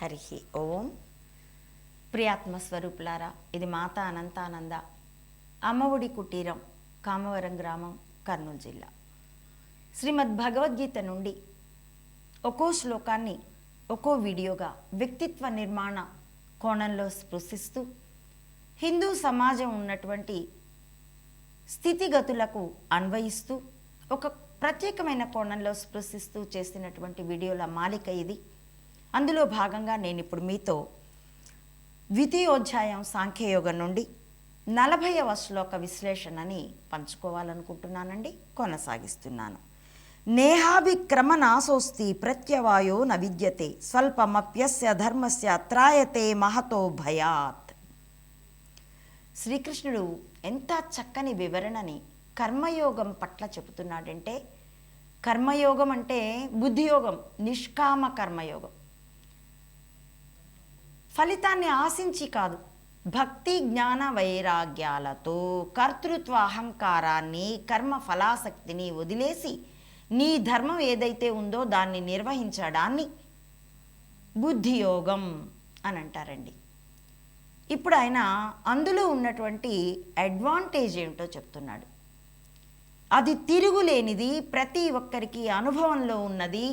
హరి ఓం. ప్రియాత్మ స్వరూపులారా ఇది మాత అనంతానంద అమ్మఒడి కుటీరం కామవరం గ్రామం కర్నూలు జిల్లా. శ్రీమద్ భగవద్గీత నుండి ఒక్కో శ్లోకాన్ని ఒక్కో వీడియోగా వ్యక్తిత్వ నిర్మాణ కోణంలో స్పృశిస్తూ హిందూ సమాజం ఉన్నటువంటి స్థితిగతులకు అన్వయిస్తూ ఒక ప్రత్యేకమైన కోణంలో స్పృశిస్తూ చేసినటువంటి వీడియోల మాలిక ఇది. అందులో భాగంగా నేను ఇప్పుడు మీతో ద్వితీయోధ్యాయం సాంఖ్యయోగం నుండి నలభైవ శ్లోక విశ్లేషణని పంచుకోవాలనుకుంటున్నానండి కొనసాగిస్తున్నాను. నేహాభిక్రమ నాశోస్తి ప్రత్యవాయో న విద్యతే స్వల్పమప్యస్య ధర్మస్య త్రాయతే మహతో భయాత్. శ్రీకృష్ణుడు ఎంత చక్కని వివరణని కర్మయోగం పట్ల చెబుతున్నాడంటే కర్మయోగం అంటే బుద్ధియోగం నిష్కామ కర్మయోగం. ఫలితాన్ని ఆశించి కాదు. భక్తి జ్ఞాన వైరాగ్యాలతో కర్తృత్వ అహంకారాన్ని కర్మ ఫలాసక్తిని వదిలేసి నీ ధర్మం ఏదైతే ఉందో దాన్ని నిర్వహించడాన్ని బుద్ధియోగం అని అంటారండి ఇప్పుడు ఆయన అందులో ఉన్నటువంటి అడ్వాంటేజ్ ఏమిటో చెప్తున్నాడు. అది తిరుగులేనిది ప్రతి ఒక్కరికి అనుభవంలో ఉన్నది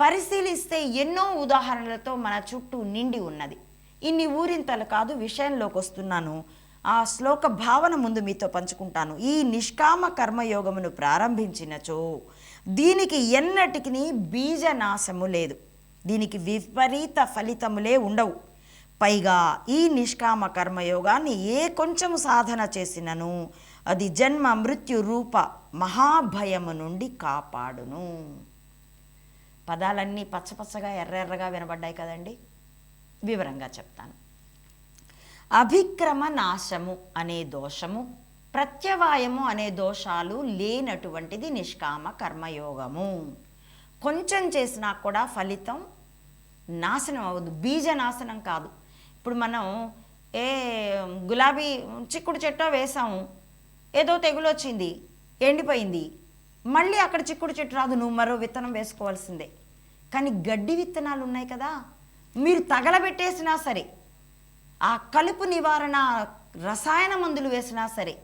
పరిశీలిస్తే ఎన్నో ఉదాహరణలతో మన చుట్టూ నిండి ఉన్నది. ఇన్ని ఊరింతలు కాదు విషయంలోకి వస్తున్నాను ఆ శ్లోక భావన ముందు మీతో పంచుకుంటాను. ఈ నిష్కామ కర్మయోగమును ప్రారంభించినచో దీనికి ఎన్నటికి బీజనాశము లేదు. దీనికి విపరీత ఫలితములే ఉండవు. పైగా ఈ నిష్కామ కర్మయోగాన్ని ఏ కొంచెం సాధన చేసినను అది జన్మ మృత్యు రూప మహాభయము నుండి కాపాడును. పదాలన్నీ పచ్చపచ్చగా ఎర్రెర్రగా వినబడ్డాయి కదండి? వివరంగా చెప్తాను. అభిక్రమ నాశము అనే దోషము ప్రత్యవాయము అనే దోషాలు లేనటువంటిది నిష్కామ కర్మయోగము. కొంచెం చేసినా కూడా ఫలితం నాశనం అవ్వదు బీజ నాశనం కాదు. ఇప్పుడు మనం ఏ గులాబీ చిక్కుడు చెట్టో వేసాము ఏదో తెగులు వచ్చింది ఎండిపోయింది మళ్ళీ అక్కడ చిక్కుడు చెట్టు రాదు నువ్వు మరో విత్తనం వేసుకోవాల్సిందే. కానీ గడ్డి విత్తనాలు ఉన్నాయి కదా మీరు తగలబెట్టేసినా సరే ఆ కలుపు నివారణ రసాయన మందులు వేసినా సరే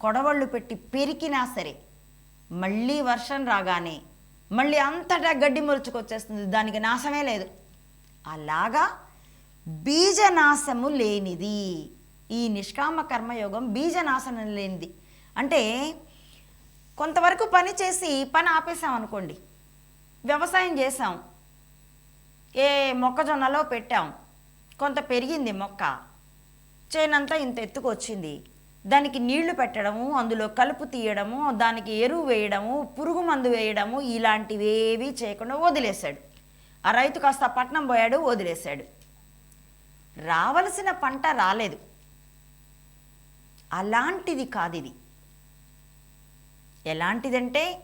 కొడవళ్ళు పెట్టి పెరికినా సరే మళ్ళీ వర్షం రాగానే మళ్ళీ అంతటా గడ్డి మొలుచుకొచ్చేస్తుంది. దానికి నాశమే లేదు. అలాగా బీజనాశము లేనిది. ఈ నిష్కామ కర్మయోగం బీజనాశనం లేనిది. అంటే కొంతవరకు పని చేసి పని ఆపేసాం అనుకోండి వ్యవసాయం చేసాం ఏ మొక్కజొన్నలో పెట్టాం. కొంత పెరిగింది మొక్క. చేనంతా ఇంత ఎత్తుకొచ్చింది. దానికి నీళ్ళు పెట్టడము అందులో కలుపు తీయడము దానికి ఎరువు వేయడము పురుగు మందు వేయడము ఇలాంటివేవి చేయకుండా వదిలేశాడు. ఆ రైతు కాస్త పట్నం పోయాడు వదిలేశాడు. రావలసిన పంట రాలేదు. అలాంటిది కాదు ఇది ఎలాంటిదంటే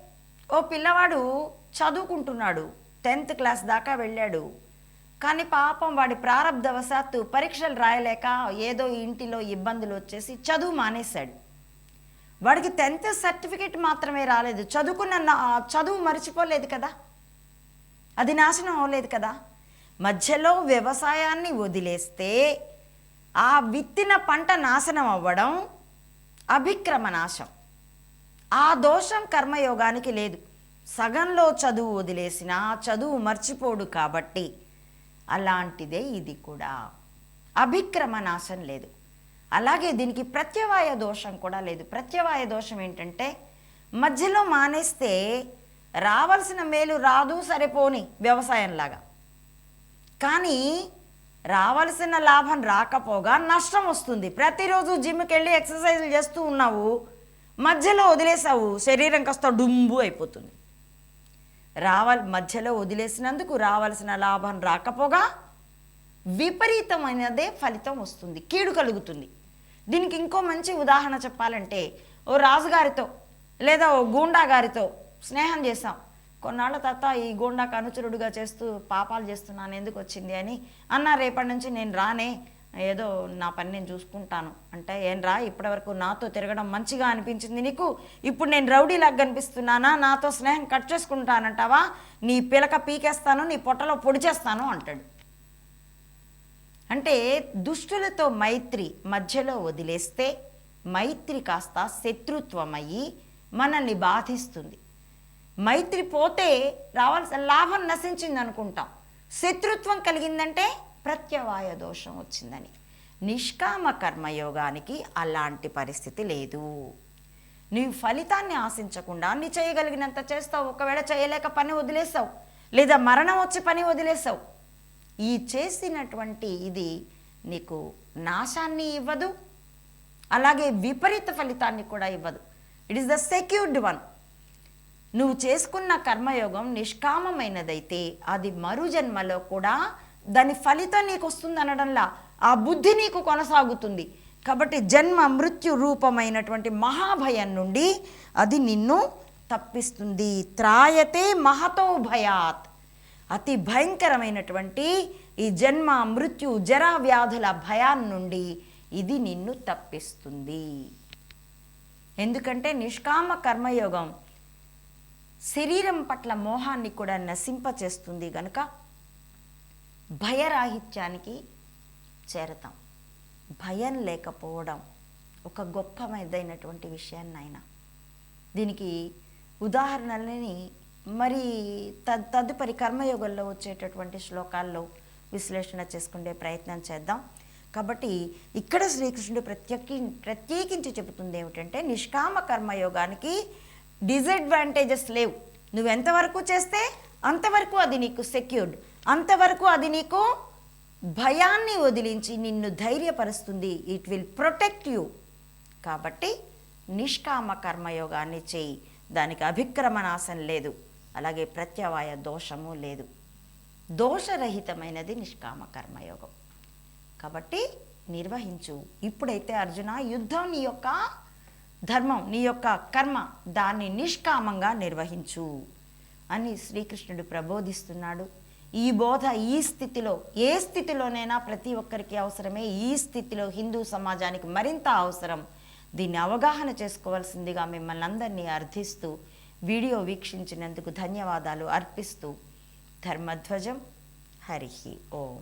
ఓ పిల్లవాడు చదువుకుంటున్నాడు. టెన్త్ క్లాస్ దాకా వెళ్ళాడు. కానీ పాపం వాడి ప్రారంధవశాత్తు పరీక్షలు రాయలేక ఏదో ఇంటిలో ఇబ్బందులు వచ్చేసి చదువు మానేశాడు. వాడికి టెన్త్ సర్టిఫికేట్ మాత్రమే రాలేదు. చదువుకున్న నా- చదువు మర్చిపోలేదు కదా? అది నాశనం అవ్వలేదు కదా? మధ్యలో వ్యవసాయాన్ని వదిలేస్తే ఆ విత్తిన పంట నాశనం అవ్వడం అభిక్రమ నాశం. ఆ దోషం కర్మయోగానికి లేదు. సగంలో చదువు వదిలేసిన చదువు మర్చిపోడు కాబట్టి. అలాంటిదే ఇది కూడా. అభిక్రమ నాశం లేదు. అలాగే దీనికి ప్రత్యవాయ దోషం కూడా లేదు. ప్రత్యవాయ దోషం ఏంటంటే మధ్యలో మానేస్తే రావాల్సిన మేలు రాదు సరిపోని వ్యవసాయంలాగా. కానీ రావాల్సిన లాభం రాకపోగా నష్టం వస్తుంది. ప్రతిరోజు జిమ్కి వెళ్ళి ఎక్సర్సైజులు చేస్తూ ఉన్నావు మధ్యలో వదిలేసావు శరీరం కాస్త డుంబు అయిపోతుంది. రావాలి మధ్యలో వదిలేసినందుకు రావాల్సిన లాభం రాకపోగా విపరీతమైనదే ఫలితం వస్తుంది కీడు కలుగుతుంది. దీనికి ఇంకో మంచి ఉదాహరణ చెప్పాలంటే ఓ రాజుగారితో లేదా ఓ గూండా గారితో స్నేహం చేశాం. కొన్నాళ్ళ తర్వాత ఈ గూండాకు అనుచరుడుగా చేస్తూ పాపాలు చేస్తున్నాను ఎందుకు వచ్చింది అని అన్న రేపటి నుంచి నేను రానే ఏదో నా పని నేను చూసుకుంటాను. అంటే ఏం రా ఇప్పటివరకు నాతో తిరగడం మంచిగా అనిపించింది నీకు? ఇప్పుడు నేను రౌడీలాగా కనిపిస్తున్నానా? నాతో స్నేహం కట్ చేసుకుంటానంటావా? నీ పిలక పీకేస్తాను నీ పొట్టలో పొడి చేస్తాను అంటాడు. అంటే దుష్టులతో మైత్రి మధ్యలో వదిలేస్తే మైత్రి కాస్త శత్రుత్వమయ్యి మనల్ని బాధిస్తుంది. మైత్రి పోతే రావాల్సిన లాభం నశించింది అనుకుంటాం శత్రుత్వం కలిగిందంటే ప్రత్యవాయ దోషం వచ్చిందని. నిష్కామ కర్మయోగానికి అలాంటి పరిస్థితి లేదు. నీవు ఫలితాన్ని ఆశించకుండా నీ చేయగలిగినంత చేస్తావు. ఒకవేళ చేయలేక పని వదిలేసావు. లేదా మరణం వచ్చి పని వదిలేసావు. ఈ చేసినటువంటి ఇది నీకు నాశాన్ని ఇవ్వదు. అలాగే విపరీత ఫలితాన్ని కూడా ఇవ్వదు. It is the secured one నువ్వు చేసుకున్న కర్మయోగం నిష్కామమైనదైతే అది మరు జన్మలో కూడా దాని ఫలితం నీకు వస్తుంది అనడంలా ఆ బుద్ధి నీకు కొనసాగుతుంది. కాబట్టి జన్మ మృత్యు రూపమైనటువంటి మహాభయం నుండి అది నిన్ను తప్పిస్తుంది. త్రాయతే మహతో భయాత్. అతి భయంకరమైనటువంటి ఈ జన్మ మృత్యు జరా వ్యాధుల భయాన్ని నుండి ఇది నిన్ను తప్పిస్తుంది. ఎందుకంటే నిష్కామ కర్మయోగం శరీరం పట్ల మోహాన్ని కూడా నశింపచేస్తుంది గనుక భయరాహిత్యానికి చేరతాం. భయం లేకపోవడం ఒక గొప్ప గొప్పమైనటువంటి విషయాన్ని ఆయన దీనికి ఉదాహరణలని మరి తద్ తదుపరి కర్మయోగంలో వచ్చేటటువంటి శ్లోకాల్లో విశ్లేషణ చేసుకునే ప్రయత్నం చేద్దాం. కాబట్టి ఇక్కడ శ్రీకృష్ణుడు ప్రత్యేకి ప్రత్యేకించి చెబుతుంది ఏమిటంటే నిష్కామ కర్మయోగానికి డిసడ్వాంటేజెస్ లేవు. నువ్వు ఎంతవరకు చేస్తే అంతవరకు అది నీకు సెక్యూర్డ్. అంతవరకు అది నీకు భయాన్ని వదిలించి నిన్ను ధైర్యపరుస్తుంది. ఇట్ విల్ ప్రొటెక్ట్ యూ కాబట్టి నిష్కామ కర్మయోగాన్ని చేయి. దానికి అభిక్రమనాశం లేదు. అలాగే ప్రత్యవాయ దోషము లేదు. దోషరహితమైనది నిష్కామ కర్మయోగం. కాబట్టి నిర్వహించు. ఇప్పుడైతే అర్జున యుద్ధం నీ యొక్క ధర్మం నీ యొక్క కర్మ దాన్ని నిష్కామంగా నిర్వహించు అని శ్రీకృష్ణుడు ప్రబోధిస్తున్నాడు. ఈ బోధ ఈ స్థితిలో ఏ స్థితిలోనైనా ప్రతి ఒక్కరికి అవసరమే. ఈ స్థితిలో హిందూ సమాజానికి మరింత అవసరం. దీన్ని అవగాహన చేసుకోవాల్సిందిగా మిమ్మల్ని అందరినీ అర్థిస్తూ వీడియో వీక్షించినందుకు ధన్యవాదాలు అర్పిస్తూ ధర్మధ్వజం హరి ఓం.